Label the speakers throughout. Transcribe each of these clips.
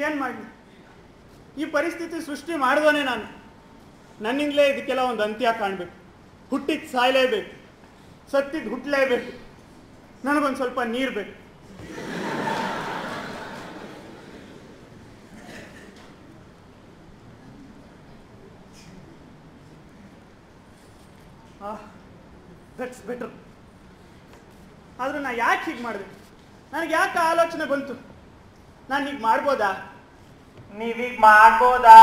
Speaker 1: ಈಗೇನು ಮಾಡಲಿ? ಈ ಪರಿಸ್ಥಿತಿ ಸೃಷ್ಟಿ ಮಾಡಿದವನೇ ನಾನು. ನನ್ನಿಂದಲೇ ಇದಕ್ಕೆಲ್ಲ ಒಂದು ಅಂತ್ಯ ಕಾಣಬೇಕು. ಹುಟ್ಟಿದ್ದು ಸಾಯಲೇಬೇಕು. ಸತ್ತಿದ್ದು ಹುಟ್ಟಲೇಬೇಕು ನನಗೊಂದು ಸ್ವಲ್ಪ ನೀರು ಬೇಕು. ದಟ್ಸ್ ಬೆಟರ್ ಆದರೂ ನಾನು ಯಾಕೆ ಹೀಗೆ ಮಾಡಿದೆ? ನನಗೆ ಯಾಕೆ ಆಲೋಚನೆ ಬಂತು? ನಾನು ಹೀಗೆ ಮಾಡ್ಬೋದಾ?
Speaker 2: ನೀವೀಗ ಮಾಡ್ಬೋದಾ?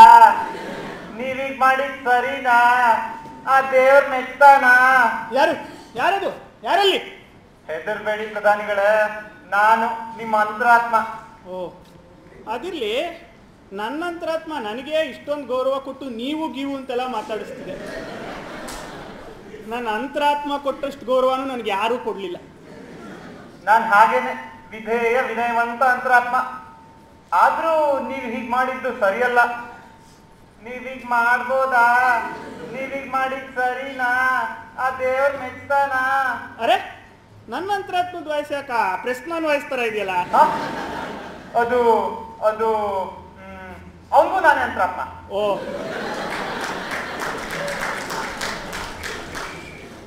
Speaker 2: ನೀವೀಗ ಮಾಡಿದ್ ಸರಿನಾ? ಆ ದೇವ್ರ ಮೆಚ್ತಾನಾ?
Speaker 1: ಯಾರು? ಯಾರದು? ಯಾರಲ್ಲಿ?
Speaker 2: ಹೆದರ್ಬೇಡಿ ಪ್ರಧಾನಿಗಳ ನಾನು ನಿಮ್ಮ ಅಂತರಾತ್ಮ.
Speaker 1: ಓ ಅದಿರ್ಲಿ ನನ್ನಂತರಾತ್ಮ ನನಗೆ ಇಷ್ಟೊಂದು ಗೌರವ ಕೊಟ್ಟು ನೀವು ಗೀವು ಅಂತೆಲ್ಲ ಮಾತಾಡಿಸ್ತಿದೆ. ನನ್ನ ಅಂತರಾತ್ಮ ಕೊಟ್ಟಷ್ಟು ಗೌರವನು ನನಗೆ ಯಾರೂ ಕೊಡಲಿಲ್ಲ.
Speaker 2: ನಾನು ಹಾಗೇನೆ ವಿಧೇಯ ವಿನಯವಂತ ಅಂತರಾತ್ಮ. ಆದ್ರೂ ನೀವ್ ಹೀಗ್ ಮಾಡಿದ್ದು ಸರಿಯಲ್ಲ. ನೀವೀಗ ಮಾಡ್ಬೋದಾ? ನೀವ್ ಹೀಗ್ ಮಾಡಿದ್ ಸರಿನಾ? ಆ ದೇವ್ರ ಮೆಚ್ತಾನಾ?
Speaker 1: ಅರೆ ನನ್ನ ಅಂತರಾತ್ಮದ ವಯಸ್ಸು ಯಾಕ? ಪ್ರಶ್ನಾನ್ ವಯಸ್ಸು ಇದೆಯಲ್ಲ?
Speaker 2: ಅದು ಅದು ಅವನಿಗೂ ನಾನೇ ಅಂತರಾತ್ಮ.
Speaker 1: ಓ.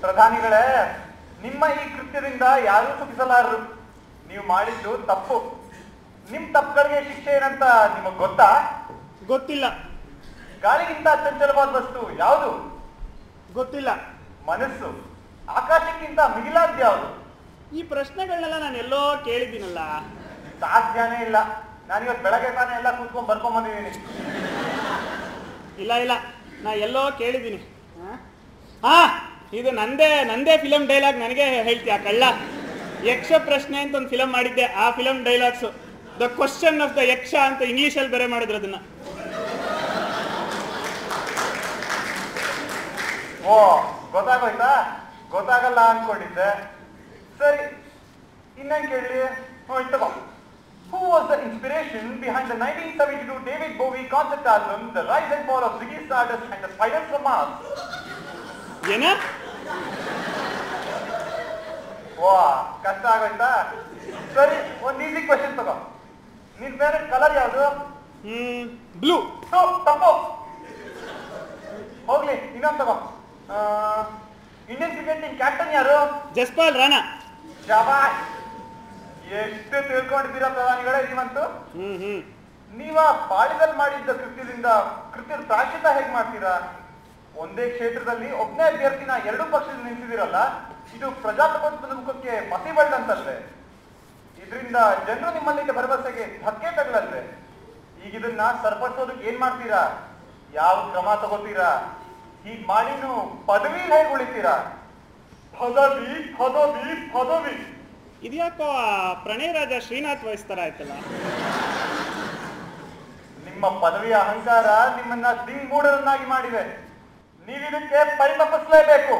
Speaker 2: ಪ್ರಧಾನಿಗಳೇ ನಿಮ್ಮ ಈ ಕೃತ್ಯದಿಂದ ಯಾರೂ ಸುಖಿಸಲಾರರು ನೀವು ಮಾಡಿದ್ದು ತಪ್ಪು. ನಿಮ್ ತಪ್ಪುಗಳಿಗೆ ಶಿಕ್ಷೆ ಏನಂತ ನಿಮಗ್ ಗೊತ್ತಾ?
Speaker 1: ಗೊತ್ತಿಲ್ಲ.
Speaker 2: ಗಾಳಿಗಿಂತ ಚಂಚಲವಾದ ವಸ್ತು ಯಾವುದು?
Speaker 1: ಗೊತ್ತಿಲ್ಲ.
Speaker 2: ಮನಸ್ಸು. ಆಕಾಶಕ್ಕಿಂತ ಮಿಗಿಲಾದ ಯಾವುದು?
Speaker 1: ಈ ಪ್ರಶ್ನೆಗಳನ್ನೆಲ್ಲ ನಾನು ಎಲ್ಲೋ ಕೇಳಿದ್ದೀನಲ್ಲ.
Speaker 2: ಸಾಧ್ಯನೇ ಇಲ್ಲ. ನಾನಿವತ್ತು ಬೆಳಗ್ಗೆ ತಾನೇ ಎಲ್ಲ ಕೂತ್ಕೊಂಡ್ ಬರ್ಕೊಂಡ್ ಬಂದಿದ್ದೀನಿ.
Speaker 1: ಇಲ್ಲ ಇಲ್ಲ. ನಾ ಎಲ್ಲೋ ಕೇಳಿದ್ದೀನಿ. ಹಾ ಇದು ನಂದೇ ನಂದೇ ಫಿಲಮ್ ಡೈಲಾಗ್ ನನಗೆ ಹೇಳ್ತೀಯ ಕಳ್ಳ. ಯಕ್ಷ ಪ್ರಶ್ನೆ ಅಂತ ಒಂದು ಫಿಲಂ ಮಾಡಿದ್ದೆ ಆ film dialogues the question of the Yaksha ಅಂತ ಇಂಗ್ಲಿಷ್ ಅಲ್ಲಿ ಬೇರೆ ಮಾಡಿದ್ರು ಅದನ್ನ.
Speaker 2: ಓ ಗೊತ್ತಾಗೋಯ್ತಾ? ಗೊತ್ತಾಗಲ್ಲ ಅನ್ಕೊಂಡಿದ್ದೆ. ಸರಿ ಇನ್ನೇನ್ ಕೇಳಿ? Who was the inspiration behind nineteen seventy two David Bowie concept album the rise and fall of Ziggy Stardust and spider from Mars
Speaker 1: ಏನ?
Speaker 2: ಓ ಕಷ್ಟ ಆಗೋಯ್ತಾ? ಸರಿ ಒಂದು ಈಸಿ ಕ್ವಶನ್ ತಗೋ. ನಿನ್ ಫೇವ್ರೆಟ್ ಕಲರ್ ಯಾವುದು?
Speaker 1: ಹ್ಮ್ ಬ್ಲೂ
Speaker 2: ತಪ್ಪು. ಹೋಗ್ಲಿ ಇನ್ನೊಂದು ತಗೋ. ಇಂಡಿಯನ್ ಕ್ರಿಕೆಟ್ ಟೀಮ್ ಕ್ಯಾಪ್ಟನ್ ಯಾರು?
Speaker 1: ಜಸ್ಪಾಲ್ ರಾಣಾ.
Speaker 2: ಶಬಾಷ್. ಎಷ್ಟು ತಿಳ್ಕೊಂಡಿದ್ದೀರಾ ಪ್ರಧಾನಿಗಳೇ ನೀವಂತೂ?
Speaker 1: ಹ್ಮ್ ಹ್ಮ್.
Speaker 2: ನೀವ ಬಾಳಿದಲ್ಲಿ ಮಾಡಿದ್ದ ಕೃತ್ಯದಿಂದ ಕೃತ್ಯದ ಪ್ರಾಶ್ಚಿತ ಹೇಗ್ ಮಾಡ್ತೀರಾ? ಒಂದೇ ಕ್ಷೇತ್ರದಲ್ಲಿ ಒಬ್ಬನೇ ಅಭ್ಯರ್ಥಿನ ಎರಡು ಪಕ್ಷದಲ್ಲಿ ನಿಂತಿದ್ದೀರಲ್ಲ ಇದು ಪ್ರಜಾಪ್ರಭುತ್ವದ ಮುಖಕ್ಕೆ ಮತಿ ಬಳ್ಳಂತಲ್ವೇ ಇದರಿಂದ ಜನರು ನಿಮ್ಮಲ್ಲಿದ್ದ ಭರವಸೆಗೆ ಧಕ್ಕೆ ತಗಲಲ್ವೇ ಈಗ ಇದನ್ನ ಸರಿಪಡಿಸೋದಕ್ಕೆ ಏನ್ ಮಾಡ್ತೀರಾ? ಯಾವ ಕ್ರಮ ತಗೋತೀರಾ? ಹೀಗ್ ಮಾಡಿನು ಪದವಿ ಹೇಗೆ ಉಳಿತೀರಾ ಪದವಿ ಪದವಿ ಪದವಿ.
Speaker 1: ಇದ್ಯಾಕೋ ಪ್ರಣಯ ರಾಜ ಶ್ರೀನಾಥ್ ವಹಿಸ್ತಾರ ಆಯ್ತಲ್ಲ?
Speaker 2: ನಿಮ್ಮ ಪದವಿಯ ಅಹಂಕಾರ ನಿಮ್ಮನ್ನ ದಿಂಗೂಡರನ್ನಾಗಿ ಮಾಡಿದೆ. ನೀವಿದಕ್ಕೆ ಪರಿತಪಿಸಲೇಬೇಕು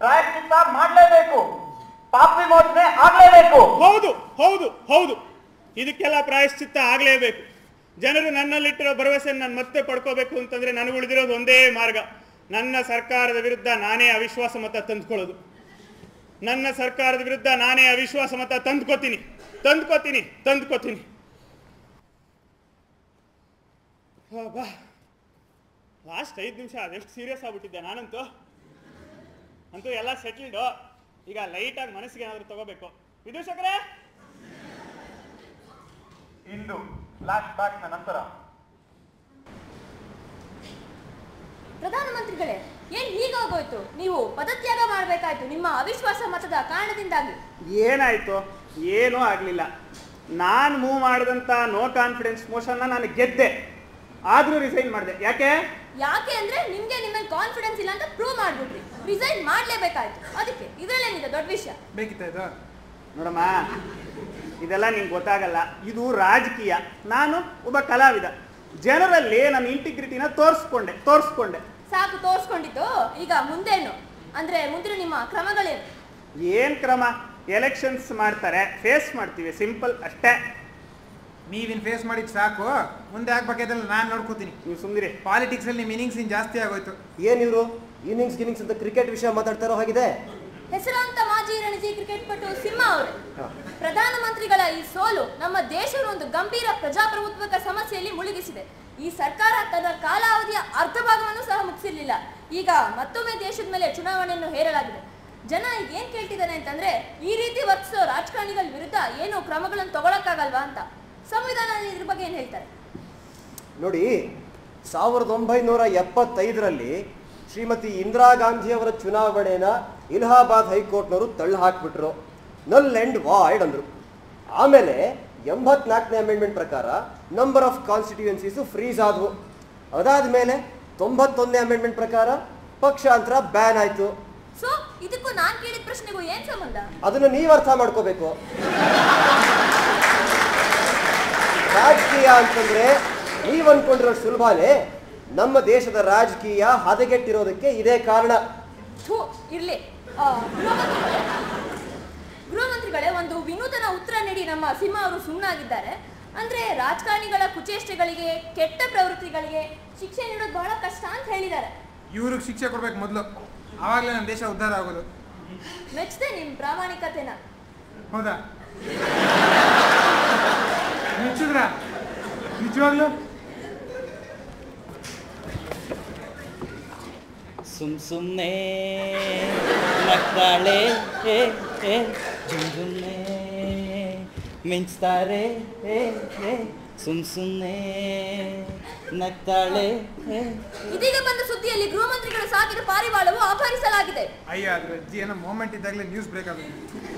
Speaker 2: ಪ್ರಾಯಶ್ಚಿತ್ತ ಮಾಡಲೇಬೇಕು. ಪಾಪ ವಿಮೋಚನೆ ಆಗ್ಲೇಬೇಕು.
Speaker 1: ಹೌದು. ಹೌದು ಹೌದು. ಇದಕ್ಕೆಲ್ಲ ಪ್ರಾಯಶ್ಚಿತ್ತ ಆಗಲೇಬೇಕು. ಜನರು ನನ್ನಲ್ಲಿಟ್ಟಿರೋ ಭರವಸೆಯನ್ನು ನಾನು ಮತ್ತೆ ಪಡ್ಕೋಬೇಕು ಅಂತಂದ್ರೆ ನನಗೆ ಉಳಿದಿರೋದು ಒಂದೇ ಮಾರ್ಗ. ನನ್ನ ಸರ್ಕಾರದ ವಿರುದ್ಧ ನಾನೇ ಅವಿಶ್ವಾಸ ಮತ ತಂದ್ಕೊಳ್ಳೋದು. ನನ್ನ ಸರ್ಕಾರದ ವಿರುದ್ಧ ನಾನೇ ಅವಿಶ್ವಾಸ ಮತ ತಂದ್ಕೋತೀನಿ. ತಂದ್ಕೋತೀನಿ ತಂದ್ಕೋತೀನಿ. ಬಾ ಲಾಸ್ಟ್ ಐದು ನಿಮಿಷ, ಅದೆಷ್ಟು ಸೀರಿಯಸ್ ಆಗ್ಬಿಟ್ಟಿದ್ದೆ ನಾನಂತೂ? ಅಂತೂ ಎಲ್ಲ ಸೆಟ್ಲ್ಡು ಈಗ ಲೈಟಾಗಿ ಮನಸ್ಸಿಗೆ ಏನಾದರೂ ತಗೋಬೇಕು. ವಿದೂಷಕರೇ!
Speaker 2: ಇಂದು ಫ್ಲಾಶ್ ಬ್ಯಾಕ್ನ ನಂತರ.
Speaker 3: ಪ್ರಧಾನಮಂತ್ರಿಗಳೇ ಏನ್ ಹೀಗಾಗೋಯ್ತು? ನೀವು ಪದತ್ಯಾಗ ಮಾಡಬೇಕಾಯ್ತು ನಿಮ್ಮ ಅವಿಶ್ವಾಸ ಮತದ ಕಾರಣದಿಂದಾಗಿ.
Speaker 1: ಏನಾಯ್ತು? ಏನೂ ಆಗಲಿಲ್ಲ. ನಾನು ಮೂವ್ ಮಾಡಿದಂಥ ನೋ ಕಾನ್ಫಿಡೆನ್ಸ್ ಮೋಷನ್ನ ನಾನು ಗೆದ್ದೆ. ಆದ್ರೂ ರಿಸೈನ್ ಮಾಡಿದೆ. ಯಾಕೆ?
Speaker 3: ಯಾಕೆ ಅಂದ್ರೆ ನಿಮ್ಗೆ ನಿಮ್ಮ ಕಾನ್ಫಿಡೆನ್ಸ್ ಇಲ್ಲ ಅಂತ ಪ್ರೂವ್ ಮಾಡ್ಬಿಟ್ರಿ. ರಿಸೈನ್ ಮಾಡ್ಲೇಬೇಕಾಯ್ತು. ಅದಕ್ಕೆ ಇದ್ರಲ್ಲೇನಿದೆ ದೊಡ್ಡ ವಿಷಯ?
Speaker 4: ಬೇಕಿತ್ತ ಇದು?
Speaker 1: ನೋಡಮ್ಮ ಇದೆಲ್ಲ ನಿಂಗೆ ಗೊತ್ತಾಗಲ್ಲ. ಇದು ರಾಜಕೀಯ. ನಾನು ಒಬ್ಬ ಕಲಾವಿದ. ಜನರಲ್ಲಿ ನನ್ನ ಇಂಟಿಗ್ರಿಟಿನ ತೋರಿಸ್ಕೊಂಡೆ ತೋರಿಸ್ಕೊಂಡೆ.
Speaker 3: ಸಾಕು ತೋರಿಸ್ಕೊಂಡಿದ್ದು. ಈಗ ಮುಂದೇನು? ಅಂದ್ರೆ ಮುಂದಿನ ನಿಮ್ಮ ಕ್ರಮಗಳೇನು?
Speaker 1: ಏನ್ ಕ್ರಮ? ಎಲೆಕ್ಷನ್ಸ್ ಮಾಡ್ತಾರೆ ಫೇಸ್ ಮಾಡ್ತೀವಿ ಸಿಂಪಲ್ ಅಷ್ಟೇ.
Speaker 4: ನೀವಿನ್ ಫೇಸ್ ಮಾಡಿದ್ ಸಾಕು. ಮುಂದೆ ಆಗ್ಬೇಕಾಯ್ತಲ್ಲ ನಾನು ನೋಡ್ಕೋತೀನಿ.
Speaker 1: ನೀವು ಸುಮ್ಮನೆ
Speaker 4: ಪಾಲಿಟಿಕ್ಸ್ ಅಲ್ಲಿ ನಿಮ್ಮ ಇನ್ನಿಂಗ್ಸ್ ಇನ್ ಜಾಸ್ತಿ ಆಗೋಯ್ತು.
Speaker 5: ಏನಿವ್ರು ಇವರು? ಇನ್ನಿಂಗ್ಸ್ ಗಿನ್ನಿಂಗ್ಸ್ ಅಂತ ಕ್ರಿಕೆಟ್ ವಿಷಯ ಮಾತಾಡ್ತಾರೋ ಹಾಗಿದೆ
Speaker 3: ಹೆಸರಾಂತ ಮಾಜಿ ರಣಜಿ ಕ್ರಿಕೆಟ್ ಪಟು ಸಿಂಹ ಅವರು. ಪ್ರಧಾನಮಂತ್ರಿಗಳ ಮಂತ್ರಿಗಳ ಈ ಸೋಲು ನಮ್ಮ ದೇಶವನ್ನು ಒಂದು ಗಂಭೀರ ಪ್ರಜಾಪ್ರಭುತ್ವದ ಸಮಸ್ಯೆಯಲ್ಲಿ ಮುಳುಗಿಸಿದೆ. ಈ ಸರ್ಕಾರ ತನ್ನ ಕಾಲಾವಧಿಯ ಅರ್ಧ ಭಾಗವನ್ನು ಸಹ ಮುಗಿಸಿರ್ಲಿಲ್ಲ. ಈಗ ಮತ್ತೊಮ್ಮೆ ದೇಶದ ಮೇಲೆ ಚುನಾವಣೆಯನ್ನು ಹೇರಲಾಗಿದೆ. ಜನ ಈಗ ಏನ್ ಕೇಳ್ತಿದ್ದಾನೆ ಅಂತಂದ್ರೆ ಈ ರೀತಿ ವರ್ತಿಸೋ ರಾಜಕಾರಣಿಗಳ ವಿರುದ್ಧ ಏನು ಕ್ರಮಗಳನ್ನು ತಗೊಳಕ್ಕಾಗಲ್ವಾ ಅಂತ. ಸಂವಿಧಾನ ಇದ್ರ ಬಗ್ಗೆ ಏನ್ ಹೇಳ್ತಾರೆ?
Speaker 5: ನೋಡಿ ಸಾವಿರದ ಒಂಬೈನೂರ ಎಪ್ಪತ್ತೈದರಲ್ಲಿ ಶ್ರೀಮತಿ ಇಂದಿರಾ ಗಾಂಧಿಯವರ ಚುನಾವಣೆನ ಇಲಹಾಬಾದ್ ಹೈಕೋರ್ಟ್ನವರು ತಳ್ಳು ಹಾಕ್ಬಿಟ್ರು. ನಲ್ ಅಂಡ್ ವಾಯ್ಡ್ ಅಂದರು. ಆಮೇಲೆ ಎಂಬತ್ನಾಲ್ಕನೇ ಅಮೆಂಡ್ಮೆಂಟ್ ಪ್ರಕಾರ ನಂಬರ್ ಆಫ್ ಕಾನ್ಸ್ಟಿಟ್ಯೂಯೆನ್ಸೀಸು ಫ್ರೀಸ್ ಆದವು. ಅದಾದ ಮೇಲೆ ತೊಂಬತ್ತೊಂದನೇ ಅಮೆಂಡ್ಮೆಂಟ್ ಪ್ರಕಾರ ಪಕ್ಷಾಂತರ ಬ್ಯಾನ್ ಆಯಿತು.
Speaker 3: ಸೊ ಇದಕ್ಕೂ ನಾನ್ ಕೇಳಿದ ಪ್ರಶ್ನೆಗೂ ಏನ್ ಸಂಬಂಧ?
Speaker 5: ಅದನ್ನು ನೀವು ಅರ್ಥ ಮಾಡ್ಕೋಬೇಕು. ರಾಜಕೀಯ ಅಂತಂದ್ರೆ ನೀವು ಅನ್ಕೊಂಡಿರೋ ಸುಲಭನೇ ನಮ್ಮ ದೇಶದ ರಾಜಕೀಯ ಹದಗೆಟ್ಟಿರೋದಕ್ಕೆ ಇದೇ ಕಾರಣ.
Speaker 3: ಇರ್ಲಿ. ಗೃಹ ಮಂತ್ರಿಗಳೇ ಒಂದು ವಿನೂತನ ಉತ್ತರ ನೀಡಿ ನಮ್ಮ ಸಿಂಹ ಅವರು ಸುಮ್ಮನಾಗಿದ್ದಾರೆ ಅಂದ್ರೆ ರಾಜಕಾರಣಿಗಳ ಕುಚೇಷ್ಟೆಗಳಿಗೆ ಕೆಟ್ಟ ಪ್ರವೃತ್ತಿಗಳಿಗೆ ಶಿಕ್ಷೆ ನೀಡೋದು ಬಹಳ ಕಷ್ಟ ಅಂತ ಹೇಳಿದ್ದಾರೆ.
Speaker 4: ಇವ್ರಿಗೆ ಶಿಕ್ಷೆ ಕೊಡ್ಬೇಕು ಮೊದಲು. ಆವಾಗಲೇ ನಮ್ಮ ದೇಶ ಉದ್ಧಾರ ಆಗೋದು.
Speaker 3: ಮೆಚ್ಚದೆ ನಿಮ್ ಪ್ರಾಮಾಣಿಕತೆನ.
Speaker 4: ಹೌದಾ? ಮೆಚ್ಚಿದ್ರ? ನಿಜವಾಗ್ಲು?
Speaker 6: ಸುಮ್ ಸುಮ್ಮನೆ ನಗ್ತಾಳೆ ಹೇ ಏ ಜುಮ್ ಜುಮ್ನೆ ಮಿಂಚ್ತಾರೆ ಸುಮ್ ಸುಮ್ಮನೆ ನಗ್ತಾಳೆ
Speaker 3: ಇದೀಗ ಬಂದ ಸುದ್ದಿಯಲ್ಲಿ ಗೃಹ ಮಂತ್ರಿಗಳ ಸಾಕಿದ ಪಾರಿವಾಳವು ಅಪಹರಿಸಲಾಗಿದೆ.
Speaker 4: ಅಯ್ಯ ಅದ್ರ ಅಜ್ಜಿ ಏನೋ ಮೂಮೆಂಟ್ ಇದ್ದಾಗಲೇ ನ್ಯೂಸ್ ಬ್ರೇಕ್ ಆಗುತ್ತೆ.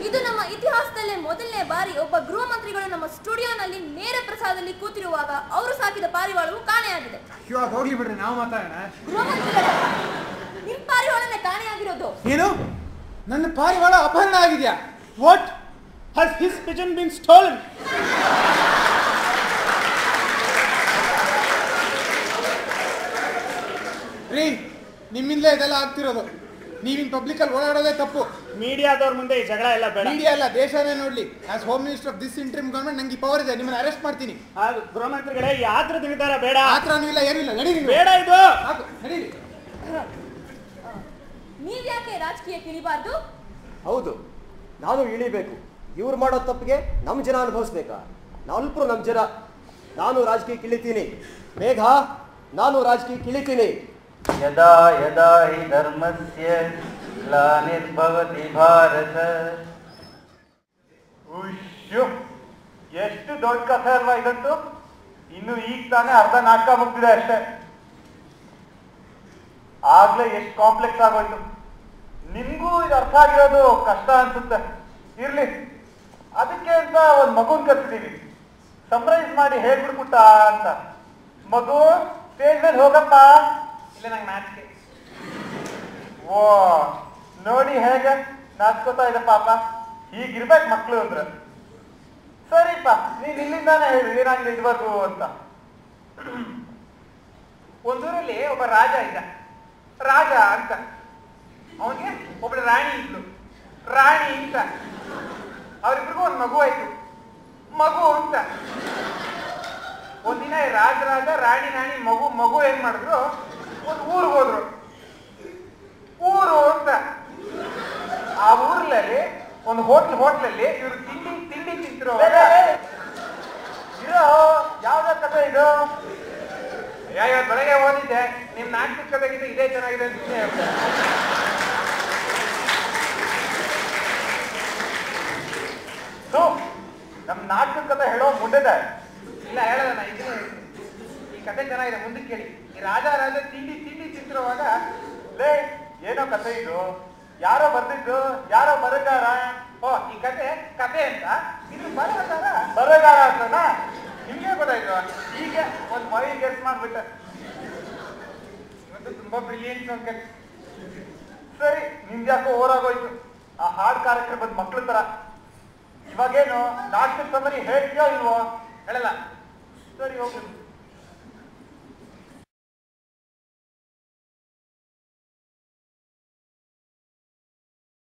Speaker 3: ಇದು ನಮ್ಮ ಇತಿಹಾಸದಲ್ಲೇ ಮೊದಲನೇ ಬಾರಿ ಒಬ್ಬ ಗೃಹ ಮಂತ್ರಿಗಳು ನಮ್ಮ ಸ್ಟುಡಿಯೋನಲ್ಲಿ ನೇರ ಪ್ರಸಾದದಲ್ಲಿ ಕೂತಿರುವಾಗ ಅವರು ಸಾಕಿದ ಪಾರಿವಾಳವು ಕಾಣೆಯಾಗಿದೆ.
Speaker 4: ಅಯ್ಯೋ ಹೋಗ್ಲಿ ಬಿಡ್ರಿ ನಾವು ಮಾತಾಡೋಣ.
Speaker 3: ಗೃಹ ಮಂತ್ರಿಗಳೇ ನಿಮ್ ತಾನೇ ಕಾಣೆಯಾಗಿರೋದು
Speaker 4: ಏನು? ನನ್ನ ಪಾರಿವಾಳ ಅಪಹರಣ ಆಗಿದೆಯಾ?
Speaker 1: What has his Pigeon bin stolen
Speaker 4: ರೀ ನಿಮ್ಮಿಂದಲೇ ಇದೆಲ್ಲ ಆಗ್ತಿರೋದು. ನೀವಿನ್ ಪಬ್ಲಿಕಲ್ಲಿ ಓಡಾಡೋದೇ ತಪ್ಪು.
Speaker 1: ಮೀಡಿಯಾದವ್ರ ಮುಂದೆ ಈ ಜಗಳ ಎಲ್ಲ ಬೇಡ.
Speaker 4: ಮೀಡಿಯಾ ಅಲ್ಲ ದೇಶನೇ ನೋಡ್ಲಿ. As home minister of this interim government ನಂಗೆ ಪವರ್ ಇದೆ. ನಿಮ್ಮನ್ನ ಅರೆಸ್ಟ್ ಮಾಡ್ತೀನಿ.
Speaker 1: ಆ ಗೃಹ ಮಂತ್ರಿಗಳೇ ಯಾತ್ರ ನಿರ್ಧಾರ ಬೇಡ.
Speaker 4: ಆತರನೂ ಇಲ್ಲ ಏನೂ ಇಲ್ಲ. ನಡೀರಿ ನೀವು.
Speaker 1: ಬೇಡ ಇದು.
Speaker 4: ನಡೀರಿ.
Speaker 3: ನೀವ್ ಯಾಕೆ ರಾಜಕೀಯ ಕಿಳಿಬಾರ್ದು
Speaker 5: ಹೌದು ನಾನು ಇಳಿಬೇಕು. ಇವ್ರು ಮಾಡೋ ತಪ್ಪಿಗೆ ನಮ್ಮ ಜನ ಅನುಭವಿಸ್ಬೇಕಾ? ನಾಲ್ಪರು ನಮ್ಮ ಜನ. ನಾನು ರಾಜಕೀಯ ಇಳಿತೀನಿ ಮೇಘ ನಾನು ರಾಜಕೀಯ ಇಳಿತೀನಿ
Speaker 2: ಯದಾ ಯದಾ ಹಿ ಧರ್ಮಸ್ಯ ಗ್ಲಾನಿರ್ಭವತಿ ಭಾರತ. ಉಶ್ಯು ಎಷ್ಟು ದೊಡ್ಡ ಕಥೆ ಅಲ್ವಾ ಇದಂತೂ? ಇನ್ನು ಈಗ ತಾನೇ ಅರ್ಧ ನಾಟಕ ಮುಗ್ದಿದೆ ಅಷ್ಟೇ. ಆಗ್ಲೇ ಎಷ್ಟು ಕಾಂಪ್ಲೆಕ್ಸ್ ಆಗೋಯ್ತು. ನಿಮ್ಗೂ ಇದು ಅರ್ಥ ಆಗಿರೋದು ಕಷ್ಟ ಅನ್ಸುತ್ತೆ. ಇರ್ಲಿ. ಅದಕ್ಕೆ ಅಂತ ಒಂದು ಮಗುನ್ ಕರ್ಸಿದೀವಿ. ಸಮ್ರೈಸ್ ಮಾಡಿ ಹೇಳ್ಬಿಡ್ಬಿಟ್ಟ ಅಂತ. ಮಗು ಸ್ಟೇಜ್ ಮೇಲೆ ಹೋಗಪ್ಪ. ಇಲ್ಲ ನಂಗೆ ನಾಚಿಕೆ ಓ ನೋಡಿ ಹೇಗೆ ನಾಚ್ಕೋತಾ ಇದೆ ಪಾಪ. ಹೀಗಿರ್ಬೇಕು ಮಕ್ಳು ಅಂದ್ರೆ. ಸರಿಪ್ಪ ನೀನ್ ಇಲ್ಲಿಂದಾನೆ ಹೇಳಿ ಏನಾಗಿದೆ ಇದುವರೆಗೂ ಅಂತ. ಒಂದೂರಲ್ಲಿ ಒಬ್ಬ ರಾಜ ಇದ್ದ. ರಾಜ ಅಂತ. ಅವನಿಗೆ ಒಬ್ಬಳು ರಾಣಿ ಇದ್ಲು. ರಾಣಿ ಅಂತ. ಅವರಿಬ್ರಿಗೂ ಒಂದು ಮಗು ಆಯ್ತು. ಮಗು ಅಂತ. ಒಂದಿನ ರಾಜ ರಾಜ ರಾಣಿ ರಾಣಿ ಮಗು ಮಗು ಏನ್ ಮಾಡಿದ್ರು? ಒಂದು ಊರಿಗೆ ಹೋದ್ರು. ಊರು ಅಂತ. ಆ ಊರ್ಲಲ್ಲಿ ಒಂದು ಹೋಟ್ಲ್ ಹೋಟ್ಲಲ್ಲಿ ಇವ್ರು ತಿಂಡಿ ತಿಂಡಿ ತಿಂತಿರೋ ಇರೋ ಯಾವ್ದ ಕಥೆ ಇದು? ಬೆಳಗ್ಗೆ ಓದಿದ್ದೆ. ನಿಮ್ ನಾಲ್ಕು ಕಥೆಗಿಂತ ಇದೇ ಚೆನ್ನಾಗಿದೆ ಅಂತ ಸುಮ್ಮನೆ ಹೇಳ್ದೆ. ನಮ್ಮ ನಮ್ ನಾಟಕದ ಕಥೆ ಹೇಳೋ ಮುಂಡೆದ ಇಲ್ಲ ಹೇಳಲ್ಲ ನಾ ಇದನ್ನೇ ಈ ಕತೆ ಚೆನ್ನಾಗಿದೆ ಮುಂದಕ್ಕೆ ಕೇಳಿ. ಈ ರಾಜ ರಾಜ ತಿಂಡಿ ತಿಂಡಿ ತಿಂತಿರುವಾಗ, ಲೇ, ಏನೋ ಕಥೆ ಇದು? ಯಾರೋ ಬರ್ದಿದ್ದು, ಯಾರೋ ಬರಗಾರ? ಓ, ಈ ಕತೆ ಕತೆ ಅಂತ. ಇದು ಬರಗಾರ ಬರಗಾರ ಅಂತನಾ? ನಿಮ್ಗೆ ಗೊತ್ತಾಯ್ತು? ಈಗ ಒಂದು ಮೈ ಗೆಸ್ ಮಾಡ್ಬಿಟ್ಟೆ ಇವತ್ತು ತುಂಬಾ ಬ್ರಿಲಿಯಂಟ್ ಅಂಕ ಸರಿ ನಿಮ್ದ್ಯಾಕೋ ಓರಾಗೋಯ್ತು ಆ ಹಾಡ್ ಕಾರ್ಯಕ್ರಮದ ಮಕ್ಳ ತರ. ಇವಾಗೇನು ನಾಟಕದ ಸಮರಿ ಹೇಳ್ತೀಯೋ ಇಲ್ವೋ? ಹೇಳಲ್ಲ. ಸರಿ, ಹೋಗ್ಲಿ.